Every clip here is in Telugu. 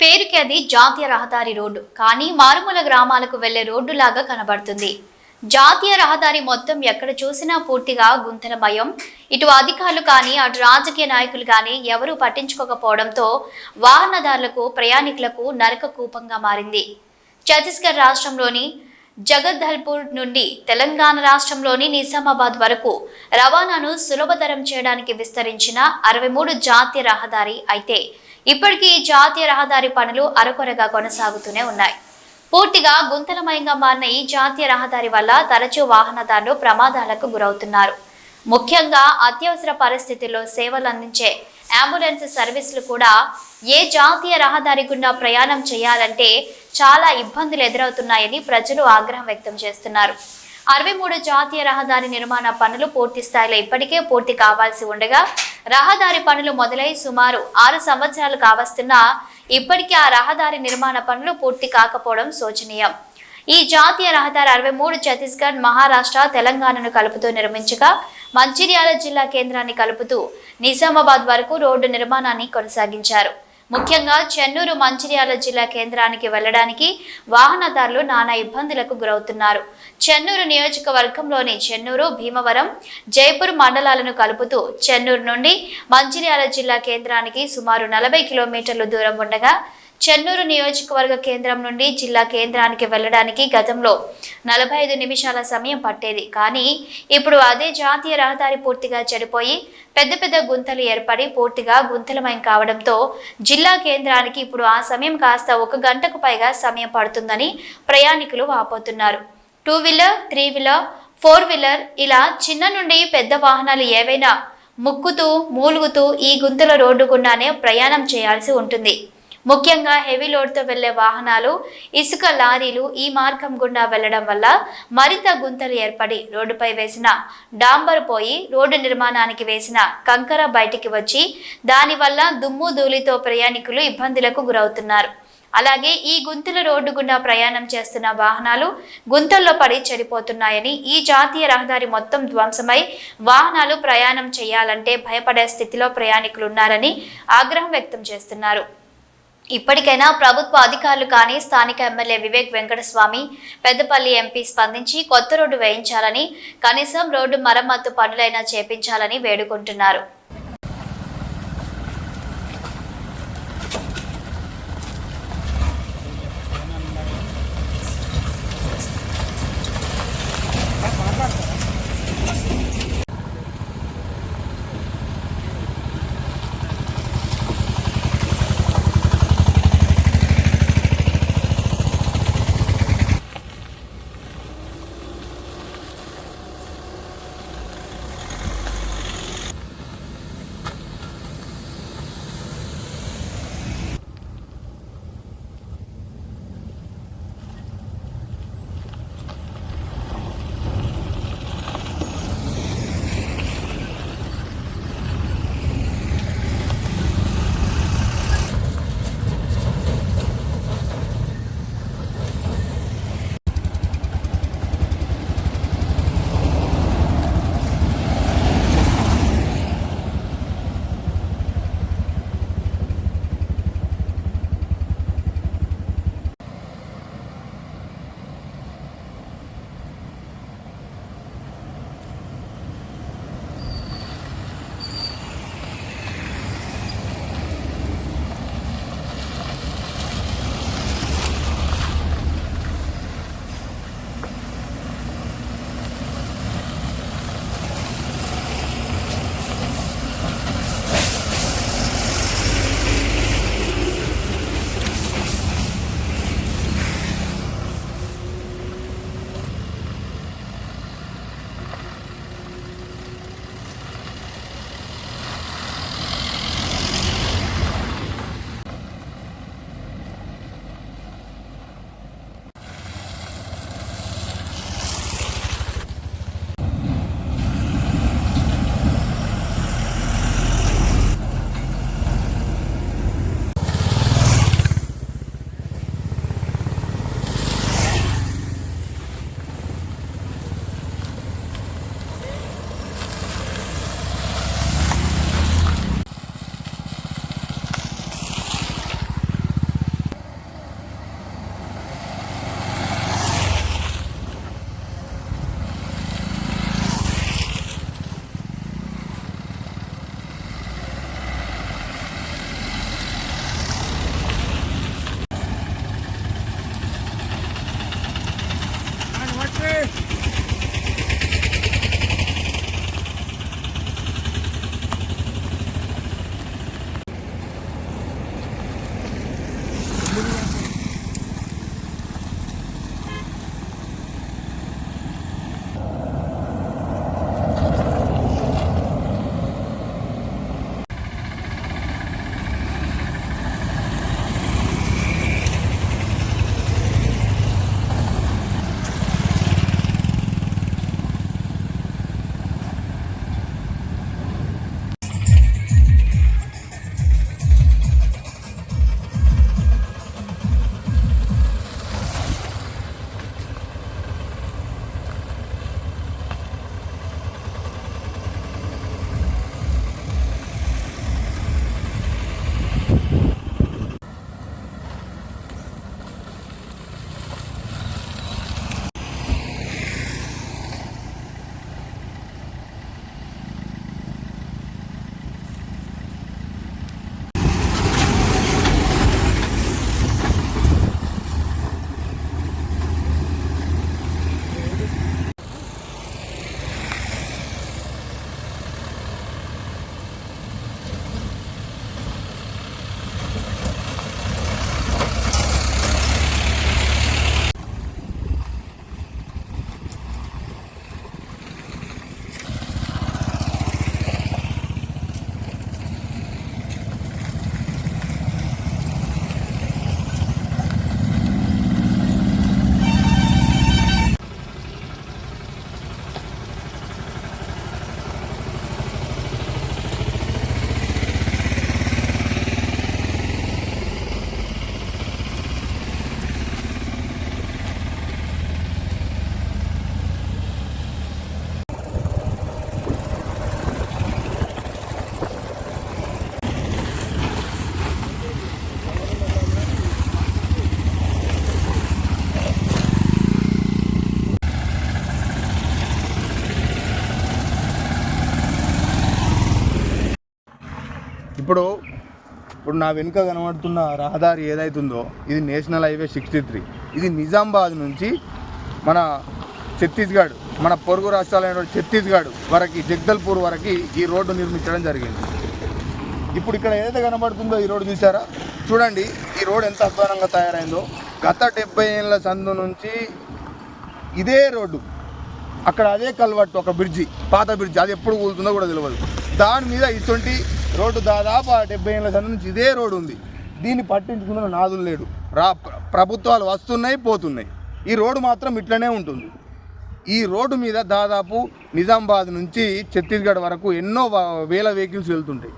పేరుకి అది జాతీయ రహదారి రోడ్డు. కానీ మారుమూల గ్రామాలకు వెళ్ళే రోడ్డులాగా కనబడుతుంది. జాతీయ రహదారి మొత్తం ఎక్కడ చూసినా పూర్తిగా గుంతలమయం. ఇటు అధికారులు కానీ అటు రాజకీయ నాయకులు కానీ ఎవరూ పట్టించుకోకపోవడంతో వాహనదారులకు ప్రయాణికులకు నరక కూపంగా మారింది. ఛత్తీస్గఢ్ రాష్ట్రంలోని జగద్దల్పూర్ నుండి తెలంగాణ రాష్ట్రంలోని నిజామాబాద్ వరకు రవాణాను సులభతరం చేయడానికి విస్తరించిన అరవై మూడు జాతీయ రహదారి అయితే ఇప్పటికీ ఈ జాతీయ రహదారి పనులు అరకొరగా కొనసాగుతూనే ఉన్నాయి. పూర్తిగా గుంతలమయంగా మారిన ఈ జాతీయ రహదారి వల్ల తరచూ వాహనదారులు ప్రమాదాలకు గురవుతున్నారు. ముఖ్యంగా అత్యవసర పరిస్థితుల్లో సేవలు అందించే అంబులెన్స్ సర్వీసులు కూడా ఏ జాతీయ రహదారి గుండా ప్రయాణం చేయాలంటే చాలా ఇబ్బందులు ఎదురవుతున్నాయని ప్రజలు ఆగ్రహం వ్యక్తం చేస్తున్నారు. అరవై మూడు జాతీయ రహదారి నిర్మాణ పనులు పూర్తి స్థాయిలో ఇప్పటికే పూర్తి కావాల్సి ఉండగా రహదారి పనులు మొదలై సుమారు ఆరు సంవత్సరాలు కావస్తున్నా ఇప్పటికీ ఆ రహదారి నిర్మాణ పనులు పూర్తి కాకపోవడం శోచనీయం. ఈ జాతీయ రహదారి అరవై మూడు ఛత్తీస్గఢ్ మహారాష్ట్ర తెలంగాణను కలుపుతూ నిర్మించగా మంచిర్యాల జిల్లా కేంద్రాన్ని కలుపుతూ నిజామాబాద్ వరకు రోడ్డు నిర్మాణాన్ని కొనసాగించారు. ముఖ్యంగా చెన్నూరు మంచిర్యాల జిల్లా కేంద్రానికి వెళ్ళడానికి వాహనదారులు నానా ఇబ్బందులకు గురవుతున్నారు. చెన్నూరు నియోజకవర్గంలోని చెన్నూరు భీమవరం జైపూర్ మండలాలను కలుపుతూ చెన్నూరు నుండి మంచిర్యాల జిల్లా కేంద్రానికి సుమారు నలభై కిలోమీటర్లు దూరం ఉండగా చెన్నూరు నియోజకవర్గ కేంద్రం నుండి జిల్లా కేంద్రానికి వెళ్ళడానికి గతంలో నలభై ఐదు నిమిషాల సమయం పట్టేది. కానీ ఇప్పుడు అదే జాతీయ రహదారి పూర్తిగా చెడిపోయి పెద్ద పెద్ద గుంతలు ఏర్పడి పూర్తిగా గుంతలమయం కావడంతో జిల్లా కేంద్రానికి ఇప్పుడు ఆ సమయం కాస్త ఒక గంటకు పైగా సమయం పడుతుందని ప్రయాణికులు వాపోతున్నారు. Two wheeler three wheeler four wheeler ఇలా చిన్న నుండి పెద్ద వాహనాలు ఏవైనా ముక్కుతూ మూలుగుతూ ఈ గుంతల రోడ్డు గుండానే ప్రయాణం చేయాల్సి ఉంటుంది. ముఖ్యంగా హెవీ లోడ్తో వెళ్ళే వాహనాలు ఇసుక లారీలు ఈ మార్గం గుండా వెళ్ళడం వల్ల మరింత గుంతలు ఏర్పడి రోడ్డుపై వేసిన డాంబర్ పోయి రోడ్డు నిర్మాణానికి వేసిన కంకర బయటికి వచ్చి దానివల్ల దుమ్ము ధూళితో ప్రయాణికులు ఇబ్బందులకు గురవుతున్నారు. అలాగే ఈ గుంతల రోడ్డు గుండా ప్రయాణం చేస్తున్న వాహనాలు గుంతల్లో పడి చెడిపోతున్నాయని ఈ జాతీయ రహదారి మొత్తం ధ్వంసమై వాహనాలు ప్రయాణం చేయాలంటే భయపడే స్థితిలో ప్రయాణికులు ఉన్నారని ఆగ్రహం వ్యక్తం చేస్తున్నారు. ఇప్పటికైనా ప్రభుత్వ అధికారులు కానీ స్థానిక ఎమ్మెల్యే వివేక్ వెంకటస్వామి పెద్దపల్లి ఎంపీ స్పందించి కొత్త రోడ్డు వేయించాలని కనీసం రోడ్డు మరమ్మతు పనులైనా చేపించాలని వేడుకుంటున్నారు. ఇప్పుడు ఇప్పుడు నా వెనుక కనబడుతున్న రహదారి ఏదైతుందో ఇది నేషనల్ హైవే సిక్స్టీ త్రీ. ఇది నిజామాబాద్ నుంచి మన ఛత్తీస్గఢ్ మన పొరుగు రాష్ట్రాలైన ఛత్తీస్గఢ్ వరకు జగదల్పూర్ వరకు ఈ రోడ్డు నిర్మించడం జరిగింది. ఇప్పుడు ఇక్కడ ఏదైతే కనబడుతుందో ఈ రోడ్డు చూసారా చూడండి ఈ రోడ్ ఎంత అధ్వానంగా తయారైందో. గత డెబ్బై ఏళ్ళ సందు నుంచి ఇదే రోడ్డు. అక్కడ అదే కల్వర్ట్ ఒక బ్రిడ్జి పాత బ్రిడ్జి అది ఎప్పుడు కూలుతుందో కూడా తెలియదు దాని మీద ఇటువంటి రోడ్డు దాదాపు ఆ డెబ్బై ఏళ్ళ సందు నుంచి ఇదే రోడ్డు ఉంది. దీన్ని పట్టించుకున్న నాదులు లేడు. రా ప్రభుత్వాలు వస్తున్నాయి పోతున్నాయి. ఈ రోడ్డు మాత్రం ఇట్లనే ఉంటుంది. ఈ రోడ్డు మీద దాదాపు నిజామాబాద్ నుంచి ఛత్తీస్గఢ్ వరకు ఎన్నో వేల వెహికల్స్ వెళ్తుంటాయి.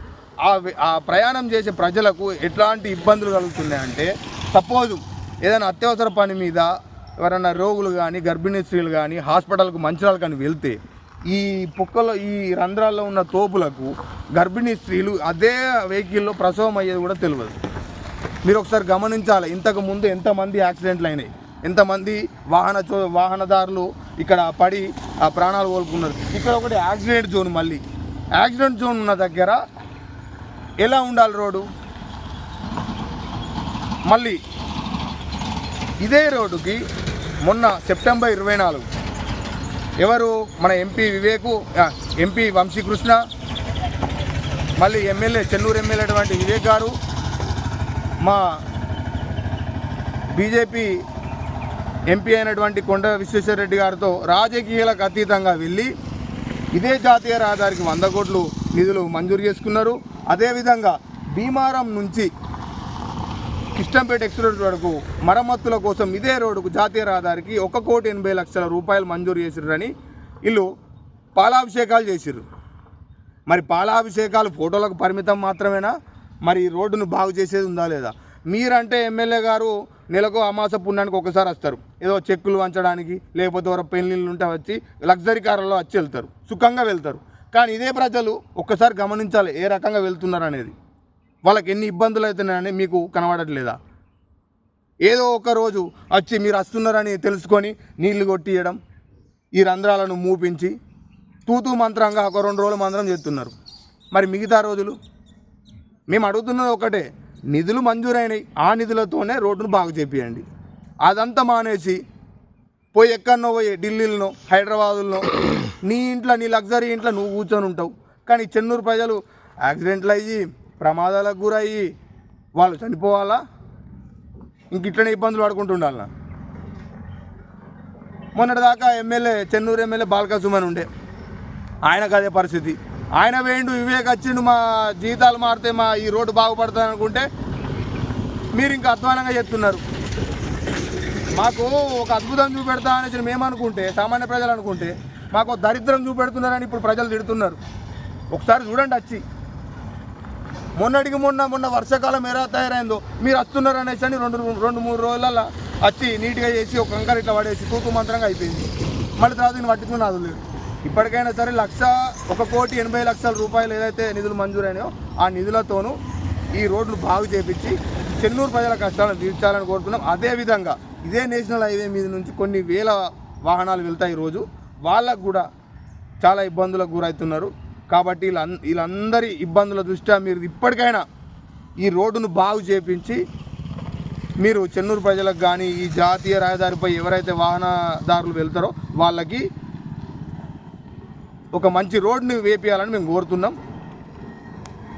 ఆ ఆ ప్రయాణం చేసే ప్రజలకు ఎట్లాంటి ఇబ్బందులు కలుగుతున్నాయంటే సపోజ్ ఏదైనా అత్యవసర పని మీద ఎవరైనా రోగులు కానీ గర్భిణీ స్త్రీలు కానీ హాస్పిటల్కు మంచిరాలు కానీ వెళ్తే ఈ పుక్కలో ఈ రంధ్రాల్లో ఉన్న తోపులకు గర్భిణీ స్త్రీలు అదే వెహికల్లో ప్రసవం అయ్యేది కూడా తెలియదు మీరు ఒకసారి గమనించాలి ఇంతకు ముందు ఎంతమంది యాక్సిడెంట్లు అయినాయి. ఎంతమంది వాహన చో- వాహనదారులు ఇక్కడ పడి ఆ ప్రాణాలు కోలుకున్నారు ఇక్కడ ఒకటి యాక్సిడెంట్ జోన్ మళ్ళీ. యాక్సిడెంట్ జోన్ ఉన్న దగ్గర ఎలా ఉండాలి రోడ్డు? మళ్ళీ ఇదే రోడ్డుకి మొన్న సెప్టెంబర్ ఇరవై నాలుగు ఎవరు? మన ఎంపీ వివేకు ఎంపీ వంశీకృష్ణ మళ్ళీ ఎమ్మెల్యే చెన్నూరు ఎమ్మెల్యే అటువంటి వివేక్ గారు మా బీజేపీ ఎంపీ అయినటువంటి కొండ విశ్వేశ్వర రెడ్డి గారితో రాజకీయాలకు అతీతంగా వెళ్ళి ఇదే జాతీయ రహదారికి వంద కోట్లు నిధులు మంజూరు చేసుకున్నారు. అదేవిధంగా భీమారం నుంచి కిష్టంపేట ఎక్స్ప్రెస్ వరకు మరమ్మతుల కోసం ఇదే రోడ్డుకు జాతీయ రహదారికి ఒక కోటి ఎనభై లక్షల రూపాయలు మంజూరు చేసిర్రని వీళ్ళు పాలాభిషేకాలు చేసిర్రు. మరి పాలాభిషేకాలు ఫోటోలకు పరిమితం మాత్రమేనా? మరి ఈ రోడ్డును బాగు చేసేది ఉందా లేదా? మీరంటే ఎమ్మెల్యే గారు నెలకు అమాస పుణ్యానికి ఒకసారి వస్తారు. ఏదో చెక్కులు వంచడానికి లేకపోతే ఎవరో పెళ్ళిళ్ళు ఉంటే వచ్చి లగ్జరీ కార్లలో వచ్చి వెళ్తారు. సుఖంగా వెళ్తారు. కానీ ఇదే ప్రజలు ఒక్కసారి గమనించాలి ఏ రకంగా వెళ్తున్నారు అనేది. వాళ్ళకి ఎన్ని ఇబ్బందులు అవుతున్నాయని మీకు కనబడట్లేదా? ఏదో ఒక రోజు వచ్చి మీరు వస్తున్నారని తెలుసుకొని నీళ్ళు కొట్టియడం ఈ రంధ్రాలను మూపించి తూతూ మంత్రంగా ఒక రెండు రోజులు మంత్రం చేస్తున్నారు. మరి మిగతా రోజులు? మేము అడుగుతున్నది ఒకటే నిధులు మంజూరైనవి ఆ నిధులతోనే రోడ్డును బాగు చేపియండి. అదంతా మానేసి పోయి ఎక్కడనో పోయి ఢిల్లీలో హైదరాబాదులో నీ ఇంట్లో నీ లగ్జరీ ఇంట్లో నువ్వు కూర్చొని ఉంటావు. కానీ చెన్నూరు ప్రజలు యాక్సిడెంట్లు అయ్యి ప్రమాదాలకు గురయ్యి వాళ్ళు చనిపోవాలా? ఇంక ఇట్లనే ఇబ్బందులు పడుకుంటుండాలనా? మొన్నటిదాకా ఎమ్మెల్యే చెన్నూరు ఎమ్మెల్యే బాలకసుమన్ ఉండే. ఆయనకు అదే పరిస్థితి. ఆయన వేయండు వివేక్ వచ్చిండు మా జీతాలు మారితే మా ఈ రోడ్డు బాగుపడుతుంది అనుకుంటే మీరు ఇంకా అధ్వానంగా చెప్తున్నారు. మాకు ఒక అద్భుతం చూపెడతా అనేసి మేము అనుకుంటే సామాన్య ప్రజలు అనుకుంటే మాకు ఒక దరిద్రం చూపెడుతున్నారని ఇప్పుడు ప్రజలు తిడుతున్నారు. ఒకసారి చూడండి వచ్చి మొన్నటికి మొన్న మొన్న వర్షాకాలం ఎలా తయారైందో మీరు వస్తున్నారు అనేసి అని రెండు రెండు మూడు రోజులలో వచ్చి నీట్గా చేసి ఒక కంకర ఇట్లా పడేసి తూతు మంత్రంగా అయిపోయింది. మళ్ళీ తర్వాత దీన్ని పట్టుకుని అది లేదు. ఇప్పటికైనా సరే లక్ష ఒక కోటి ఎనభై లక్షల రూపాయలు ఏదైతే నిధులు మంజూరైనాయో ఆ నిధులతోనూ ఈ రోడ్లు బాగు చేపించి చెన్నూరు ప్రజల కష్టాలను తీర్చాలని కోరుతున్నాం. అదేవిధంగా ఇదే నేషనల్ హైవే మీద నుంచి కొన్ని వేల వాహనాలు వెళ్తాయి రోజు వాళ్ళకు కూడా చాలా ఇబ్బందులకు గురవుతున్నారు. కాబట్టి వీళ్ళ వీళ్ళందరి ఇబ్బందుల దృష్ట్యా మీరు ఇప్పటికైనా ఈ రోడ్డును బాగు చేపించి మీరు చెన్నూరు ప్రజలకు కానీ ఈ జాతీయ రహదారిపై ఎవరైతే వాహనదారులు వెళ్తారో వాళ్ళకి ఒక మంచి రోడ్ని వేపియాలని మేము కోరుతున్నాం.